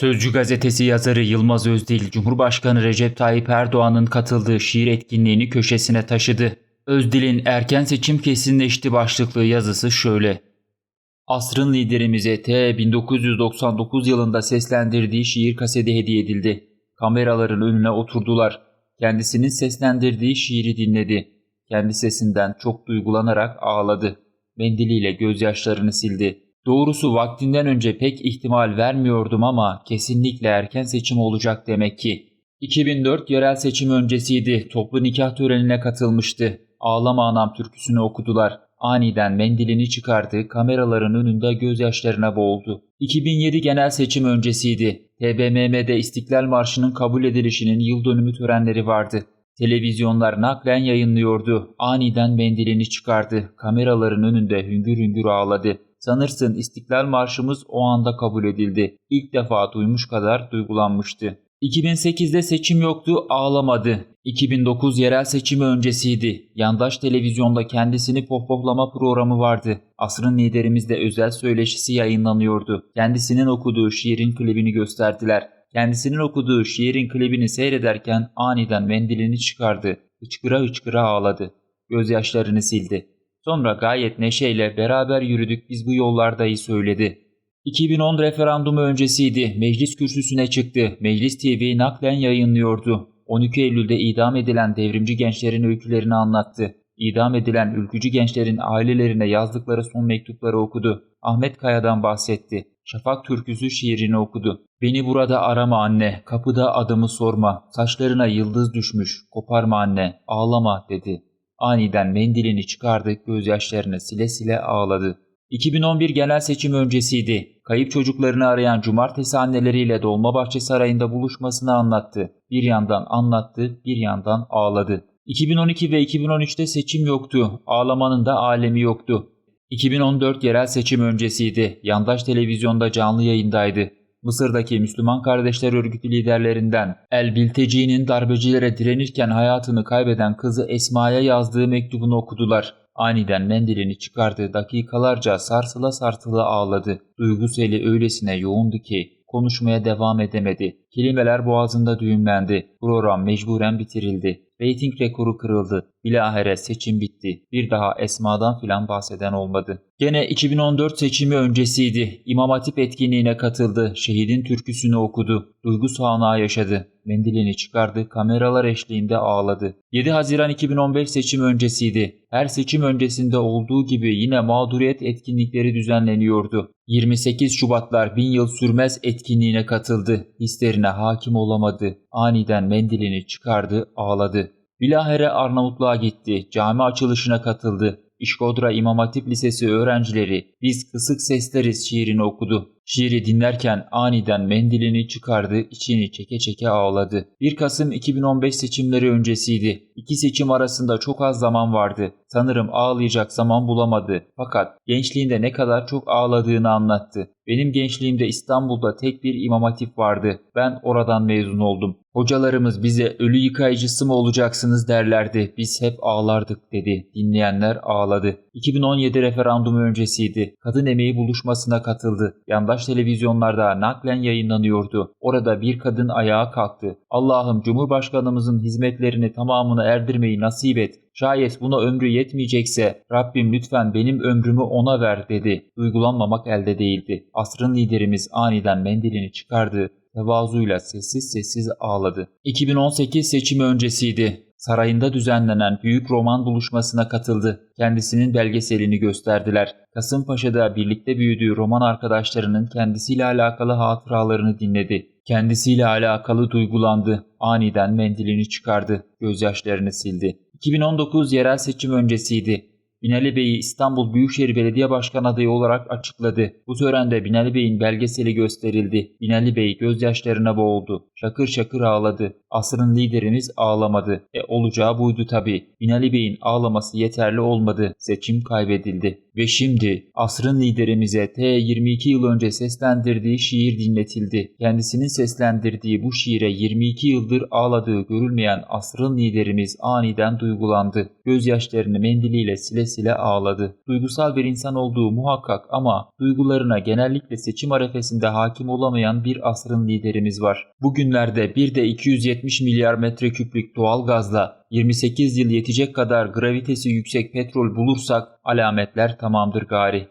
Sözcü gazetesi yazarı Yılmaz Özdil, Cumhurbaşkanı Recep Tayyip Erdoğan'ın katıldığı şiir etkinliğini köşesine taşıdı. Özdil'in erken seçim kesinleşti başlıklı yazısı şöyle. Asrın liderimize T 1999 yılında seslendirdiği şiir kaseti hediye edildi. Kameraların önüne oturdular. Kendisinin seslendirdiği şiiri dinledi. Kendi sesinden çok duygulanarak ağladı. Mendiliyle gözyaşlarını sildi. Doğrusu vaktinden önce pek ihtimal vermiyordum ama kesinlikle erken seçim olacak demek ki. 2004 yerel seçim öncesiydi. Toplu nikah törenine katılmıştı. Ağlama anam türküsünü okudular. Aniden mendilini çıkardı, kameraların önünde gözyaşlarına boğuldu. 2007 genel seçim öncesiydi. TBMM'de İstiklal Marşı'nın kabul edilişinin yıl dönümü törenleri vardı. Televizyonlar naklen yayınlıyordu. Aniden mendilini çıkardı. Kameraların önünde hüngür hüngür ağladı. Sanırsın İstiklal Marşımız o anda kabul edildi. İlk defa duymuş kadar duygulanmıştı. 2008'de seçim yoktu, ağlamadı. 2009 yerel seçimi öncesiydi. Yandaş televizyonda kendisini pohpohlama programı vardı. Asrın liderimizde özel söyleşisi yayınlanıyordu. Kendisinin okuduğu şiirin klibini gösterdiler. Kendisinin okuduğu şiirin klibini seyrederken aniden mendilini çıkardı. Hıçkıra hıçkıra ağladı. Gözyaşlarını sildi. Sonra gayet neşeyle beraber yürüdük biz bu yollardayı söyledi. 2010 referandumu öncesiydi. Meclis kürsüsüne çıktı. Meclis TV naklen yayınlıyordu. 12 Eylül'de idam edilen devrimci gençlerin öykülerini anlattı. İdam edilen ülkücü gençlerin ailelerine yazdıkları son mektupları okudu. Ahmet Kaya'dan bahsetti. Şafak türküsü şiirini okudu. Beni burada arama anne, kapıda adımı sorma, saçlarına yıldız düşmüş, koparma anne, ağlama dedi. Aniden mendilini çıkardı, gözyaşlarını sile sile ağladı. 2011 genel seçim öncesiydi. Kayıp çocuklarını arayan cumartesi anneleriyle Dolmabahçe Sarayı'nda buluşmasını anlattı. Bir yandan anlattı, bir yandan ağladı. 2012 ve 2013'te seçim yoktu. Ağlamanın da alemi yoktu. 2014 yerel seçim öncesiydi. Yandaş televizyonda canlı yayındaydı. Mısır'daki Müslüman Kardeşler Örgütü liderlerinden El Bilteci'nin darbecilere direnirken hayatını kaybeden kızı Esma'ya yazdığı mektubunu okudular. Aniden mendilini çıkardı, dakikalarca sarsıla sarsıla ağladı. Duygu seli öylesine yoğundu ki konuşmaya devam edemedi. Kelimeler boğazında düğümlendi. Program mecburen bitirildi. Rating rekoru kırıldı. Bilahare seçim bitti. Bir daha Esma'dan filan bahseden olmadı. Gene 2014 seçimi öncesiydi. İmam Hatip etkinliğine katıldı. Şehidin türküsünü okudu. Duygu sağanağı yaşadı. Mendilini çıkardı. Kameralar eşliğinde ağladı. 7 Haziran 2015 seçim öncesiydi. Her seçim öncesinde olduğu gibi yine mağduriyet etkinlikleri düzenleniyordu. 28 Şubatlar bin yıl sürmez etkinliğine katıldı. Hislerine hakim olamadı. Aniden mendilini çıkardı, ağladı. Bilahare Arnavutluğa gitti. Cami açılışına katıldı. İşkodra İmam Hatip Lisesi öğrencileri biz kısık sesleriz şiirini okudu. Şiiri dinlerken aniden mendilini çıkardı, içini çeke çeke ağladı. 1 Kasım 2015 seçimleri öncesiydi. İki seçim arasında çok az zaman vardı. Sanırım ağlayacak zaman bulamadı. Fakat gençliğinde ne kadar çok ağladığını anlattı. Benim gençliğimde İstanbul'da tek bir imam hatip vardı. Ben oradan mezun oldum. Hocalarımız bize ölü yıkayıcısı mı olacaksınız derlerdi. Biz hep ağlardık dedi. Dinleyenler ağladı. 2017 referandumu öncesiydi. Kadın emeği buluşmasına katıldı. Yandaş televizyonlarda naklen yayınlanıyordu. Orada bir kadın ayağa kalktı. Allah'ım Cumhurbaşkanımızın hizmetlerini tamamını erdirmeyi nasip et. Şayet buna ömrü yetmeyecekse Rabbim lütfen benim ömrümü ona ver dedi. Uygulanmamak elde değildi. Asrın liderimiz aniden mendilini çıkardı tevazuyla sessiz sessiz ağladı. 2018 seçimi öncesiydi. Sarayında düzenlenen büyük roman buluşmasına katıldı. Kendisinin belgeselini gösterdiler. Kasımpaşa'da birlikte büyüdüğü roman arkadaşlarının kendisiyle alakalı hatıralarını dinledi. Kendisiyle alakalı duygulandı. Aniden mendilini çıkardı. Gözyaşlarını sildi. 2019 yerel seçim öncesiydi. Binali Bey'i İstanbul Büyükşehir Belediye Başkanı adayı olarak açıkladı. Bu törende Binali Bey'in belgeseli gösterildi. Binali Bey gözyaşlarına boğuldu. Şakır şakır ağladı. Asrın liderimiz ağlamadı. E olacağı buydu tabi. Binali Bey'in ağlaması yeterli olmadı. Seçim kaybedildi. Ve şimdi asrın liderimize T 22 yıl önce seslendirdiği şiir dinletildi. Kendisinin seslendirdiği bu şiire 22 yıldır ağladığı görülmeyen asrın liderimiz aniden duygulandı. Gözyaşlarını mendiliyle sile sile ağladı. Duygusal bir insan olduğu muhakkak ama duygularına genellikle seçim arefesinde hakim olamayan bir asrın liderimiz var. Bugünlerde bir de 270 milyar metreküplük doğal gazla 28 yıl yetecek kadar gravitesi yüksek petrol bulursak alametler tamamdır gari.